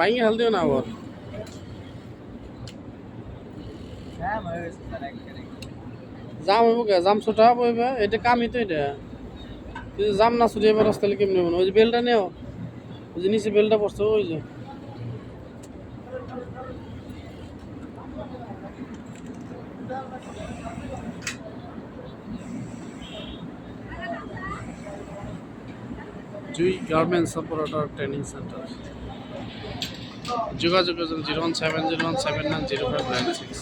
ভাঙি হাল দিও না আবার। জাম হইব কে জাম ছোটা বইবে এটা কামই তো এটা তুই যদি জাম না ছুটিয়ে এবার রাস্তালে কেমনি মনে ওই যে বেলটা নেও ওই যে নিচে বেলটা পড়ছে ওই যে Jui garments operator training centre যোগাযোগের জন্য zero one seven zero one seven nine zero five nine six.